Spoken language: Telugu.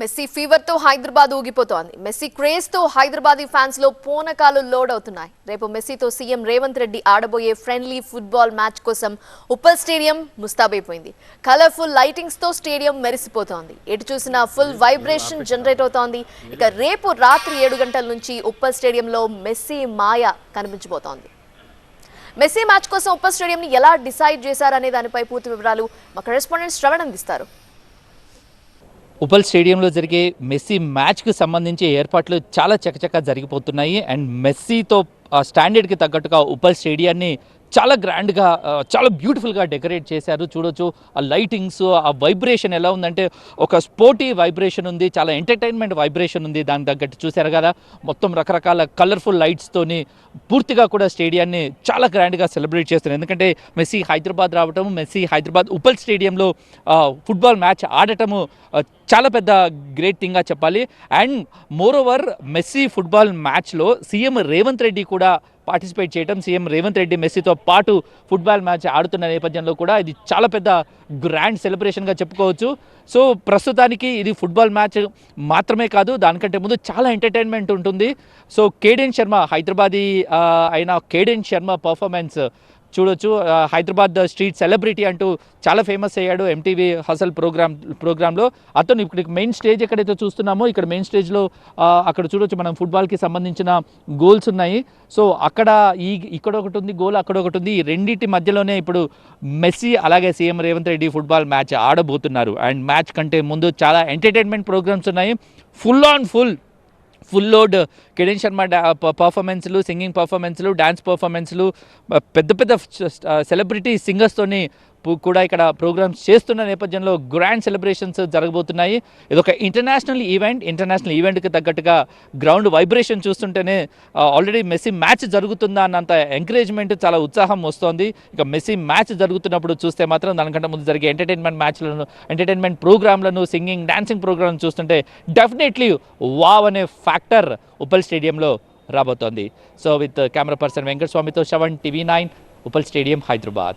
మెస్సీ ఫీవర్తో హైదరాబాద్ ఊగిపోతోంది. మెస్సీ క్రేజ్తో హైదరాబాదీ ఫ్యాన్స్లో పూనకాలు లోడ్ అవుతున్నాయి రేపు మెస్సీతో సీఎం రేవంత్ రెడ్డి ఆడబోయే ఫ్రెండ్లీ ఫుట్బాల్ మ్యాచ్ కోసం ఉప్పల్ స్టేడియం ముస్తాబైపోయింది. కలర్ఫుల్ లైటింగ్స్తో స్టేడియం మెరిసిపోతోంది. ఎటు చూసినా ఫుల్ వైబ్రేషన్ జనరేట్ అవుతోంది. ఇక రేపు రాత్రి ఏడు గంటల నుంచి ఉప్పల్ స్టేడియంలో మెస్సీ మాయ కనిపించబోతోంది. మెస్సీ మ్యాచ్ కోసం ఉప్పల్ స్టేడియంని ఎలా డిసైడ్ చేశారనే దానిపై పూర్తి వివరాలు మా కరెస్పాండెంట్ శ్రవణ్ అందిస్తారు ఉపల్ స్టేడియంలో జరిగే మెస్సీ మ్యాచ్కి సంబంధించి ఏర్పాట్లు చాలా చకచకా జరిగిపోతున్నాయి. అండ్ మెస్సీతో స్టాండర్డ్కి తగ్గట్టుగా ఉపల్ స్టేడియాన్ని చాలా గ్రాండ్గా చాలా బ్యూటిఫుల్గా డెకరేట్ చేశారు. చూడొచ్చు ఆ లైటింగ్స్ ఆ వైబ్రేషన్ ఎలా ఉందంటే ఒక స్పోర్టీ వైబ్రేషన్ ఉంది చాలా ఎంటర్టైన్మెంట్ వైబ్రేషన్ ఉంది దానికి తగ్గట్టు చూశారు కదా. మొత్తం రకరకాల కలర్ఫుల్ లైట్స్తోని పూర్తిగా కూడా స్టేడియాన్ని చాలా గ్రాండ్గా సెలబ్రేట్ చేస్తున్నారు. ఎందుకంటే మెస్సీ హైదరాబాద్ రావటము మెస్సీ హైదరాబాద్ ఉప్పల్ స్టేడియంలో ఫుట్బాల్ మ్యాచ్ ఆడటము చాలా పెద్ద గ్రేట్ థింగ్గా చెప్పాలి. And moreover Messi football మ్యాచ్లో సీఎం రేవంత్ రెడ్డి కూడా పార్టిసిపేట్ చేయడం సీఎం రేవంత్ రెడ్డి మెస్సీతో పాటు ఫుట్బాల్ మ్యాచ్ ఆడుతున్న నేపథ్యంలో కూడా ఇది చాలా పెద్ద గ్రాండ్ సెలబ్రేషన్గా చెప్పుకోవచ్చు. సో ప్రస్తుతానికి ఇది ఫుట్బాల్ మ్యాచ్ మాత్రమే కాదు దానికంటే ముందు చాలా ఎంటర్టైన్మెంట్ ఉంటుంది. సో కేడెన్ శర్మ హైదరాబాదీ అయిన కేడెన్ శర్మ పర్ఫార్మెన్స్ చూడొచ్చు. హైదరాబాద్ స్ట్రీట్ సెలబ్రిటీ అంటూ చాలా ఫేమస్ అయ్యాడు ఎంటీవీ హసల్ ప్రోగ్రామ్ ప్రోగ్రాంలో అతను ఇప్పుడు మెయిన్ స్టేజ్ ఎక్కడైతే చూస్తున్నామో ఇక్కడ మెయిన్ స్టేజ్లో అక్కడ చూడొచ్చు మనం ఫుట్బాల్కి సంబంధించిన గోల్స్ ఉన్నాయి. సో అక్కడ ఈ ఇక్కడ ఒకటి ఉంది గోల్ అక్కడ ఒకటి ఉంది. ఈ రెండింటి మధ్యలోనే ఇప్పుడు మెస్సీ అలాగే CM Revanth Reddy football match ఆడబోతున్నారు. And match కంటే ముందు చాలా ఎంటర్టైన్మెంట్ ప్రోగ్రామ్స్ ఉన్నాయి. Full on full. Full load Kiran Sharma పర్ఫార్మెన్స్లు singing పర్ఫార్మెన్స్లు డ్యాన్స్ పర్ఫార్మెన్స్లు పెద్ద పెద్ద సెలబ్రిటీ సింగర్స్తోని కూడా ఇక్కడ ప్రోగ్రామ్స్ చేస్తున్న నేపథ్యంలో గ్రాండ్ సెలబ్రేషన్స్ జరగబోతున్నాయి. ఇది ఒక ఇంటర్నేషనల్ ఈవెంట్. ఇంటర్నేషనల్ ఈవెంట్కి తగ్గట్టుగా గ్రౌండ్ వైబ్రేషన్ చూస్తుంటేనే ఆల్రెడీ మెస్సీ మ్యాచ్ జరుగుతుందా అన్నంత ఎంకరేజ్మెంట్ చాలా ఉత్సాహం వస్తోంది. ఇక మెస్సీ మ్యాచ్ జరుగుతున్నప్పుడు చూస్తే మాత్రం దానికంటే ముందు జరిగే ఎంటర్టైన్మెంట్ మ్యాచ్లను ఎంటర్టైన్మెంట్ ప్రోగ్రాంలను సింగింగ్ డాన్సింగ్ ప్రోగ్రాం చూస్తుంటే డెఫినెట్లీ వావ్ అనే ఫ్యాక్టర్ ఉప్పల్ స్టేడియంలో రాబోతోంది. So with camera person వెంకటస్వామితో seven seven TV nine Uppal stadium Hyderabad.